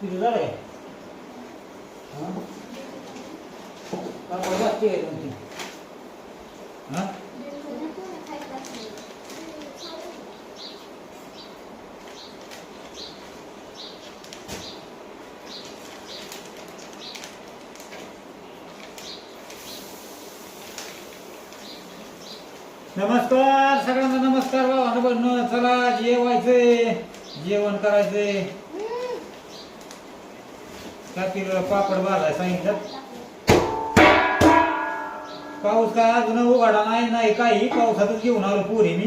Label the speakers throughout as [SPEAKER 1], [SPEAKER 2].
[SPEAKER 1] तिथे झालं काय हा? काय बरं वाटते काय तुमची? हा? नमस्कार सगळ्यांना नमस्कार भावानं बनणं चला जेवायचंय जेवण करायचंय टाकीला पापड भाजाय सांगितलं? पाऊस काय अजून उघाडा नाही नाही काही. पावसातच घेऊन आलो पोरी मी.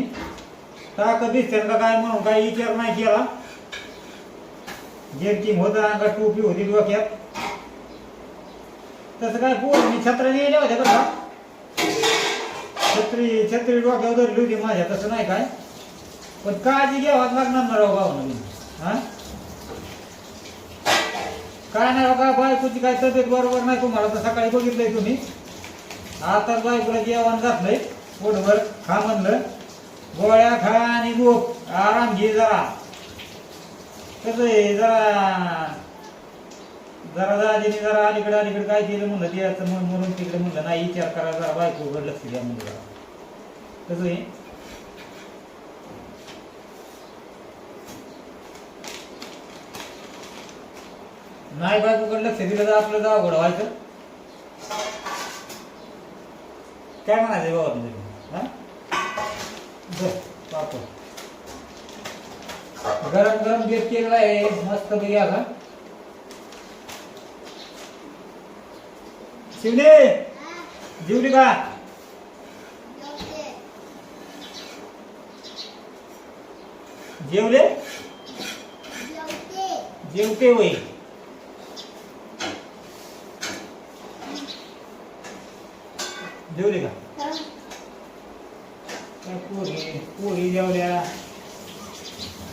[SPEAKER 1] टाकत दिसते का काय म्हणून काही विचार नाही केला. जेरकिंग होता अंगात टोपी होती डोक्यात. तसं काय पोरी मी छत्र नेल्या होत्या बरं का? छत्री छत्री डोक्यावर धरली होती माझ्या. तसं नाही काय? पण काळजी घ्यावाच लागणार ना राव भावना. मी हा? काय नाही हो, बघा बायकोची काय तब्येत बरोबर नाही तुम्हाला तर सकाळी बघितलंय तुम्ही. आता बायकोला जेवण घातलंय पोटभर खा म्हणलं. गोळ्या खा आणि गोप आराम घे जरा. कसं आहे जरा जरा दाजीने जरा अलीकडे अलीकडे काय केलं म्हणलं द्यायचं म्हणून म्हणून तिकडे म्हणलं नाही विचार करा जरा बायकोकडे लक्ष द्या म्हणलं जरा. कसं आहे? नाही बायकोकडे लक्ष दिलं तर आपलं जावं अवघड व्हायचं काय म्हणायचं बाबा हा? बरं, पापड गरम गरम बेत केलेला आहे मस्त पैकी असा शिवले जेवली का? जेवले? जेवते होय. जेवले का? पोरी पोरी जेवल्या.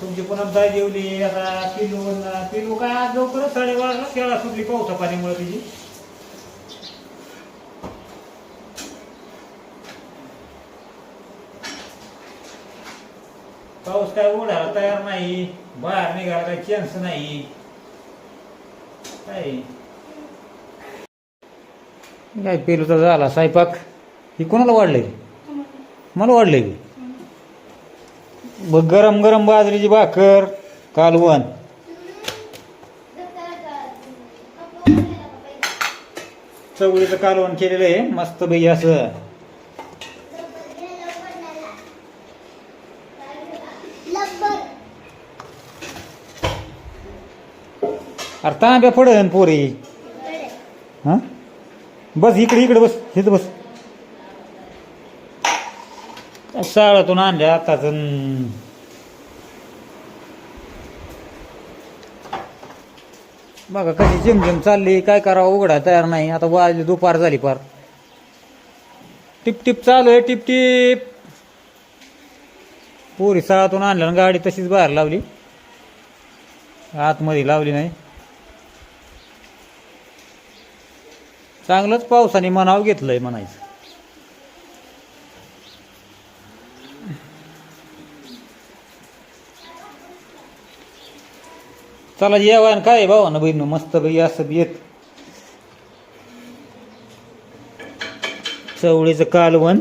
[SPEAKER 1] तुमची जाय जेवली. आता पिलू पिलू आज लवकरच साडेबारा खेळा सुटली पावसा पाण्यामुळे तिची. पाऊस काय ओढायला तयार नाही बाहेर निघायला काही चान्स नाही. काय? काय पेरूचा झाला स्वयंपाक? ही कोणाला वाढलंय? मला वाढलंय की. बघ गरम गरम बाजरीची भाकर कालवण. चवळीचं कालवण केलेलं आहे मस्त बाई असं. अरे तांब्या पडन पोरी. हां? बस इकडे इकडे बस हेच बस. साळातून आणल्या आताच. बघा कशी झिमझिम चालली काय करावं उघडा तयार नाही. आता वाजली दुपार झाली पार टिप टिप चालू आहे टिप टिप पोरी शाळातून आणल्या आणि गाडी तशीच बाहेर लावली. आतमध्ये लावली नाही. चांगलंच पावसाने मनाव घेतलंय म्हणायचं. चला जेवण काय भावा ना बहिण मस्त बाई असं येत चवळीचं कालवण.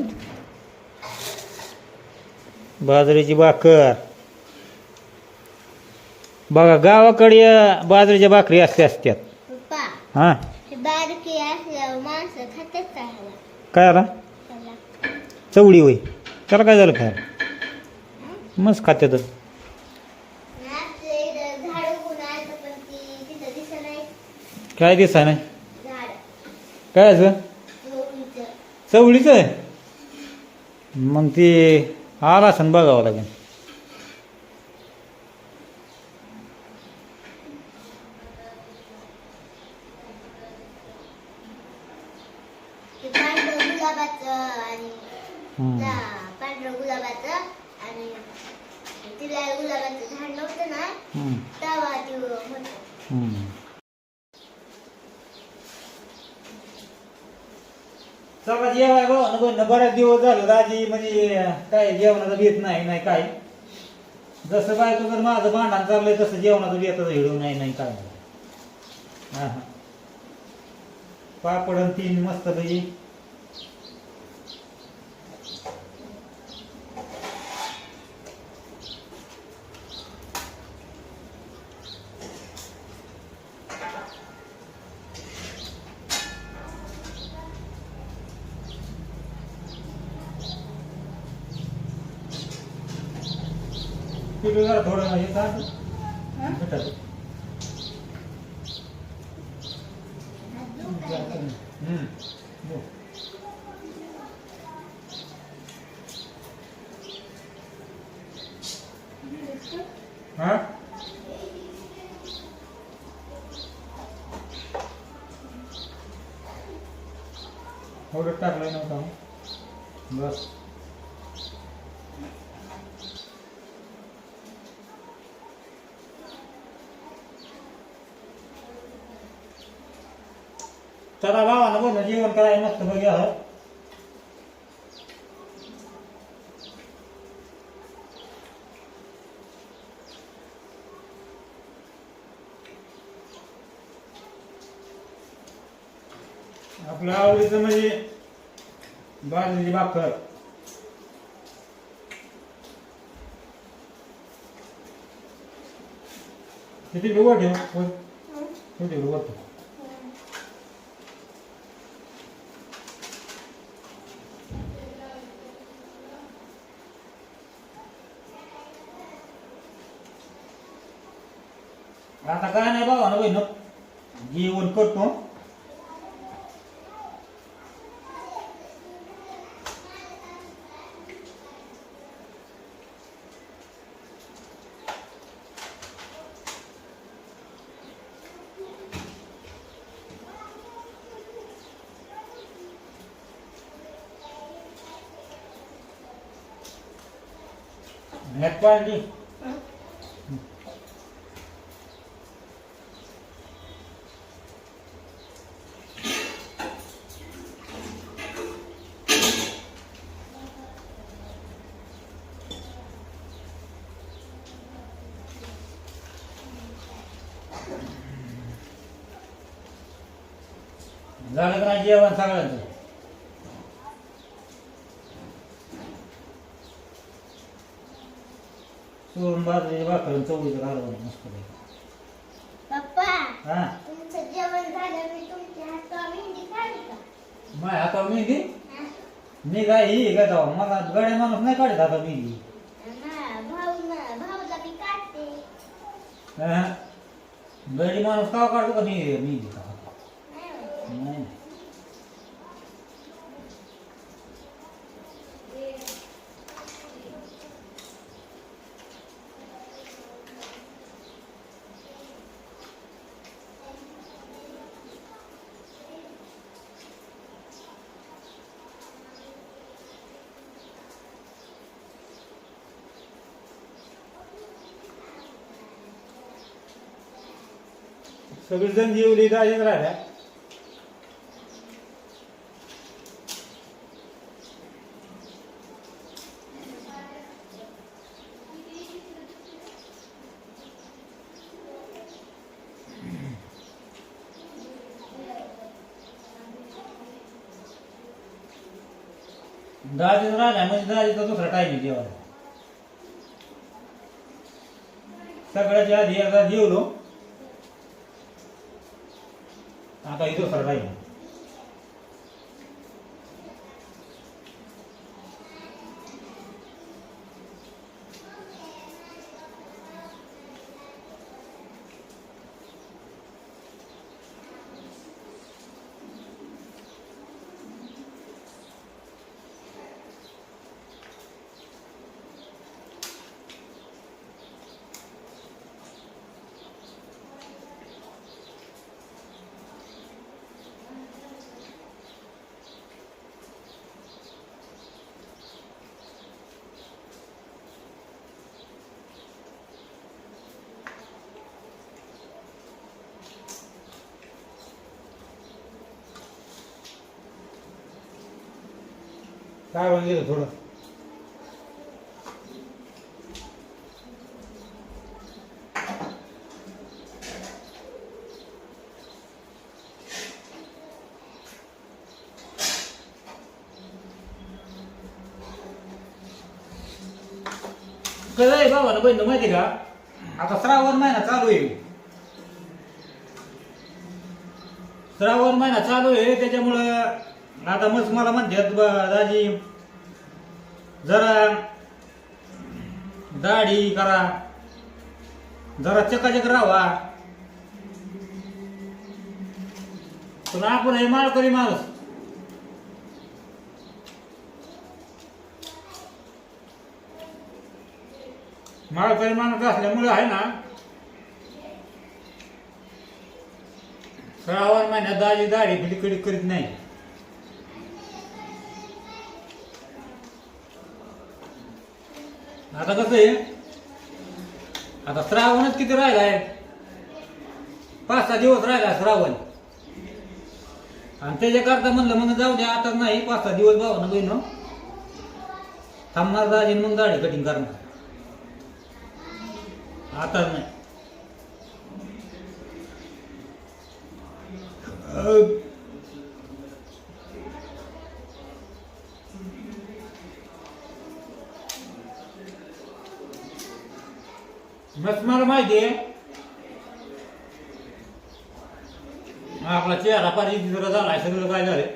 [SPEAKER 1] बाजरीची भाकर. बघा गावाकडे बाजरीच्या भाकरी असते असत्यात. हे?
[SPEAKER 2] बारकी असल्यावर माणसं खातात का ह्याला?
[SPEAKER 1] काय आला? चवळी होय. त्याला काय झालं खायला? मस्त खात्यात.
[SPEAKER 2] आणि आमच्या इथं झाड उगून आलं पण ती तिथं दिसत नाही.
[SPEAKER 1] काय दिसा नाही?
[SPEAKER 2] झाड.
[SPEAKER 1] काय असं?
[SPEAKER 2] गवळीचं.
[SPEAKER 1] चवळीचं आहे? मग ते आला असं बघावं लागेल
[SPEAKER 2] ते पांढरं गुलाबाचं आणि पांढरं गुलाबाचं आणि तिला गुलाबाचं झाड नव्हतं ना. तेव्हा ते होतं
[SPEAKER 1] जेवाय बऱ्याच दिवस झालं दाजी म्हणजे काय जेवणाचं भेट नाही नाही काय. जसं बायको जर माझं भांडण चाललंय तसं जेवणाचं भेटच हिडू नाही नाही काय. हा हा. पापड आणि तीन मस्त पैकी जरा थोडं हे मिठाचं. हम्म. हो. हा थोडं टाकलं नव्हतं बस चला भावानं बोल जेवण करायला मस्त बघा हं. आपलं आवडीचं म्हणजे बाजरीची भाकर. किती वर ठेव वर ठेव ठेव वर ठेव. आता काय नाही बाबा ना बहिण जेवण करतो नेट झालं का नाही जेवण सगळ्यांचं. सोडून बाजरी भाकरून चवळीचं घालवलं मस्त
[SPEAKER 2] पप्पा
[SPEAKER 1] हा?
[SPEAKER 2] तुमचं जेवण झालं मी तुमच्या हातावर मेहंदी काढली का?
[SPEAKER 1] माय आता मेहंदी?
[SPEAKER 2] हा?
[SPEAKER 1] मी काय ही का जाऊ? मला गड्या माणूस नाही काढत आता मेहंदी.
[SPEAKER 2] ना, भाऊ ना भाऊला मी काढते.
[SPEAKER 1] हा? गडी माणूस का काढतो का मी मेहंदी का? सगळीजण जेवली जायच राहिल्या? दाजीच राहिल्या म्हणजे दाजीचा दुसरा टाईम आहे जेवायला सगळ्याच्या आधी एकदा जेवलो. आता इथं दुसरा टाईम काय म्हणजे थोडं? कसं आहे बाबा बहिण माहिती का? आता श्रावण महिना चालू आहे. श्रावण महिना चालू आहे त्याच्यामुळं आता मग मला म्हणतात दाजी जरा दाढी करा. जरा चकाचक राहा. पण आपण हे माळ करी माणूस. माळकरी माणूस असल्यामुळे आहे ना श्रावण महिन्यात दाजी दाढी फिडीकडे करीत नाही. आता कसं आहे? आता श्रावणच किती राहिलाय पाच सहा दिवस राहिला श्रावण. आणि त्याच्याकरता म्हणलं मग जाऊ द्या आता नाही पाच सहा दिवस भावानं बहिण थांबणार दाजी मग दाढी कटिंग करणार. आता नाही. मला माहिती आहे आपला चेहरा पाहिजे जरा झाला सगळं काय झालंय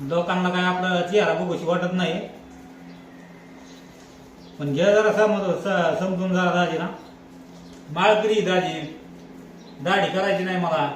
[SPEAKER 1] लोकांना काय आपला चेहरा बघूशी वाटत नाही पण घ्या जरा समज समजून जरा दाजी ना माळकरी दाजी दाढी करायची नाही मला